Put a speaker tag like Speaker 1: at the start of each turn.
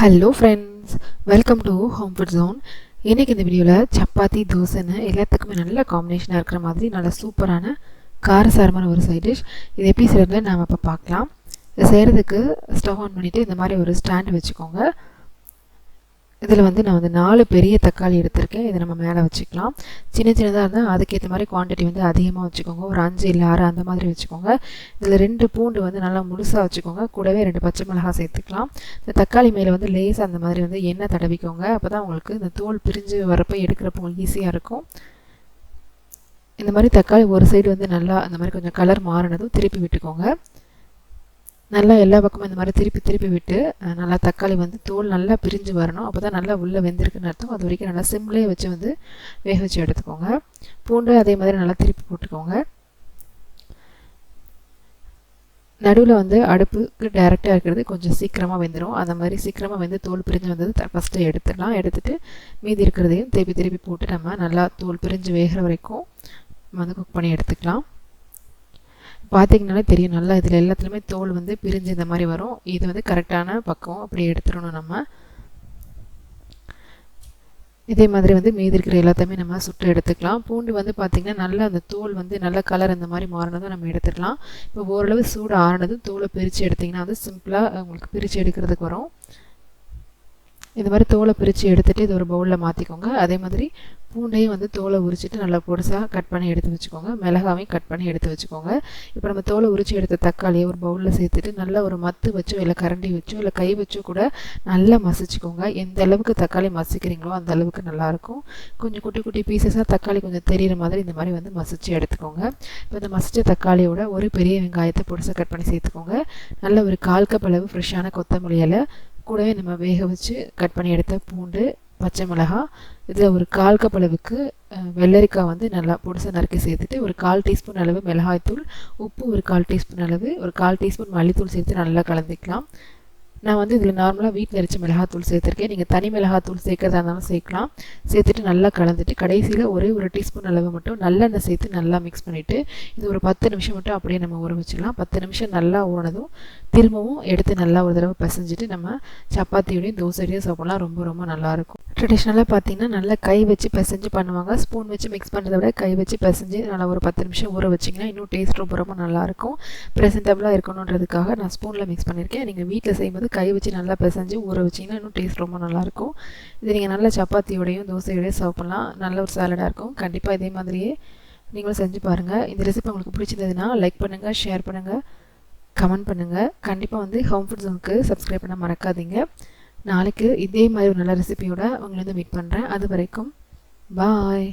Speaker 1: Hello friends welcome to home food zone இன்றைக்கி இந்த வீடியோவில் சப்பாத்தி தோசைன்னு எல்லாத்துக்குமே நல்ல காம்பினேஷனாக இருக்கிற மாதிரி நல்ல சூப்பரான காரசாரமான ஒரு சைட் டிஷ் இது எப்படி செய்கிறது நாம் இப்போ பார்க்கலாம். செய்கிறதுக்கு ஸ்டவ் ஆன் பண்ணிவிட்டு இந்த மாதிரி ஒரு ஸ்டாண்ட் வச்சுக்கோங்க. இதில் வந்து நான் வந்து நாலு பெரிய தக்காளி எடுத்திருக்கேன். இதை நம்ம மேலே வச்சுக்கலாம். சின்ன சின்னதாக இருந்தால் அதுக்கேற்ற மாதிரி குவான்டிட்டி வந்து அதிகமாக வச்சுக்கோங்க. ஒரு அஞ்சு இல்லை ஆறு அந்த மாதிரி வச்சுக்கோங்க. இதில் ரெண்டு பூண்டு வந்து நல்லா முழுசாக வச்சுக்கோங்க. கூடவே ரெண்டு பச்சை மிளகாய் சேர்த்துக்கலாம். இந்த தக்காளி மேலே வந்து லேஸ் அந்த மாதிரி வந்து எண்ணெய் தடவிக்கோங்க. அப்போ தான் உங்களுக்கு இந்த தோல் பிரிஞ்சு வரப்போ எடுக்கிறப்போ உங்களுக்கு ஈஸியாக இருக்கும். இந்த மாதிரி தக்காளி ஒரு சைடு வந்து நல்லா அந்த மாதிரி கொஞ்சம் கலர் மாறினதும் திருப்பி விட்டுக்கோங்க. நல்லா எல்லா பக்கமும் இந்த மாதிரி திருப்பி திருப்பி விட்டு நல்லா தக்காளி வந்து தோல் நல்லா பிரிஞ்சு வரணும். அப்போ தான் நல்லா உள்ளே வெந்திருக்குன்னு அர்த்தம். அது வரைக்கும் நல்லா சிம்லேயே வச்சு வந்து வேக வச்சு எடுத்துக்கோங்க. பூண்டு அதே மாதிரி நல்லா திருப்பி போட்டுக்கோங்க. நடுவில் வந்து அடுப்புக்கு டைரெக்டாக இருக்கிறது கொஞ்சம் சீக்கிரமாக வெந்துடும் அந்த மாதிரி சீக்கிரமாக வந்து தோல் பிரிஞ்சு வந்தது ஃபஸ்ட்டு எடுத்துடலாம். எடுத்துகிட்டு மீதி இருக்கிறதையும் திருப்பி திருப்பி போட்டு நம்ம நல்லா தோல் பிரிஞ்சு வேகிற வரைக்கும் வந்து குக் பண்ணி எடுத்துக்கலாம். பார்த்தீங்கனாலே தெரியும். நல்லா இதில் எல்லாத்துலேயுமே தோல் வந்து பிரிஞ்சு இந்த மாதிரி வரும். இது வந்து கரெக்டான பக்கம் அப்படி எடுத்துடணும் நம்ம. இதே மாதிரி வந்து மீதி இருக்கிற எல்லாத்தையுமே நம்ம சுட்டு எடுத்துக்கலாம். பூண்டு வந்து பார்த்திங்கன்னா நல்லா அந்த தோல் வந்து நல்ல கலர் அந்த மாதிரி மாறினதும் நம்ம எடுத்துக்கலாம் இப்போ ஓரளவு சூடு ஆறினதும் தோலை பிரித்து எடுத்திங்கன்னா வந்து சிம்பிளாக உங்களுக்கு பிரித்து எடுக்கிறதுக்கு வரும். இந்த மாதிரி தோலை பிரித்து எடுத்துகிட்டு இது ஒரு பவுலில் மாற்றிக்கோங்க அதே மாதிரி பூண்டையும் வந்து தோலை உரிச்சிட்டு நல்லா பொடிசாக கட் பண்ணி எடுத்து வச்சுக்கோங்க. மிளகாவையும் கட் பண்ணி எடுத்து வச்சுக்கோங்க. இப்போ நம்ம தோலை உரிச்சு எடுத்த தக்காளியை ஒரு பவுலில் சேர்த்துட்டு நல்லா ஒரு மத்து வச்சோ இல்லை கரண்டி வச்சோ இல்லை கை வச்சோ கூட நல்லா மசிச்சுக்கோங்க. எந்த அளவுக்கு தக்காளி மசிக்கிறீங்களோ அந்த அளவுக்கு நல்லாயிருக்கும் கொஞ்சம் குட்டி குட்டி பீசஸாக தக்காளி கொஞ்சம் தெரிகிற மாதிரி இந்த மாதிரி வந்து மசிச்சு எடுத்துக்கோங்க. இப்போ இந்த மசிச்ச தக்காளியோட ஒரு பெரிய வெங்காயத்தை பொடிசாக கட் பண்ணி சேர்த்துக்கோங்க. நல்ல ஒரு கால் கப் அளவு ஃப்ரெஷ்ஷான கொத்தமல்லியில் கூடவே நம்ம வேக வச்சு கட் பண்ணி எடுத்த பூண்டு பச்சை மிளகா இதில் ஒரு கால் கப் அளவுக்கு வெள்ளரிக்காய் வந்து நல்லா பொடிசை நறுக்கி சேர்த்துட்டு ஒரு கால் டீஸ்பூன் அளவு மிளகாய்த்தூள் உப்பு ஒரு கால் டீஸ்பூன் அளவு ஒரு கால் டீஸ்பூன் மல்லித்தூள் சேர்த்து நல்லா கலந்துக்கலாம். நான் வந்து இதில் நார்மலாக வீட்டில் அரைச்ச மிளகாத்தூள் சேர்த்துருக்கேன். நீங்கள் தனி மிளகாத்தூள் சேர்க்கறதா இருந்தாலும் சேர்க்கலாம். சேர்த்துட்டு நல்லா கலந்துட்டு கடைசியில் ஒரே ஒரு டீஸ்பூன் அளவு மட்டும் நல்லெண்ணெய் சேர்த்து நல்லா மிக்ஸ் பண்ணிவிட்டு இது ஒரு பத்து நிமிஷம் மட்டும் அப்படியே நம்ம ஊற வச்சுக்கலாம். பத்து நிமிஷம் நல்லா ஊறினதும் திரும்பவும் எடுத்து நல்லா ஒரு தடவை பசைஞ்சிட்டு நம்ம சப்பாத்தியோடையும் தோசையோடையும் சாப்பிட்லாம். ரொம்ப ரொம்ப நல்லாயிருக்கும் ட்ரெடிஷ்னலாக பார்த்தீங்கன்னா நல்லா கை வச்சு பிசைஞ்சு பண்ணுவாங்க. ஸ்பூன் வச்சு மிக்ஸ் பண்ணுறத விட கை வச்சு பிசைஞ்சு நல்லா ஒரு பத்து நிமிஷம் ஊற வச்சிங்கன்னா இன்னும் டேஸ்ட் ரொம்ப ரொம்ப நல்லாயிருக்கும் ப்ரெசென்டபுளாக இருக்கணுன்றதுக்காக நான் ஸ்பூனில் மிக்ஸ் பண்ணியிருக்கேன் நீங்கள் வீட்டில் செய்யும்போது கை வச்சு நல்லா பிசைஞ்சு ஊற வச்சிங்கன்னா இன்னும் டேஸ்ட் ரொம்ப நல்லாயிருக்கும் இது நீங்கள் நல்ல சப்பாத்தியோடையும் தோசையோடையும் சாப்பிட்லாம் நல்ல ஒரு சாலடாக இருக்கும். கண்டிப்பாக இதே மாதிரியே நீங்களும் செஞ்சு பாருங்கள் இந்த ரெசிபி உங்களுக்கு பிடிச்சிருந்ததுன்னா லைக் பண்ணுங்கள் ஷேர் பண்ணுங்கள் கமெண்ட் பண்ணுங்கள் கண்டிப்பாக வந்து ஹோம் ஃபுட் ஜோனுக்கு சப்ஸ்கிரைப் பண்ண மறக்காதீங்க. நாளைக்கு இதே மாதிரி ஒரு நல்ல ரெசிபியோட உங்களை வந்து மீட் பண்ணுறேன் அது வரைக்கும் பாய்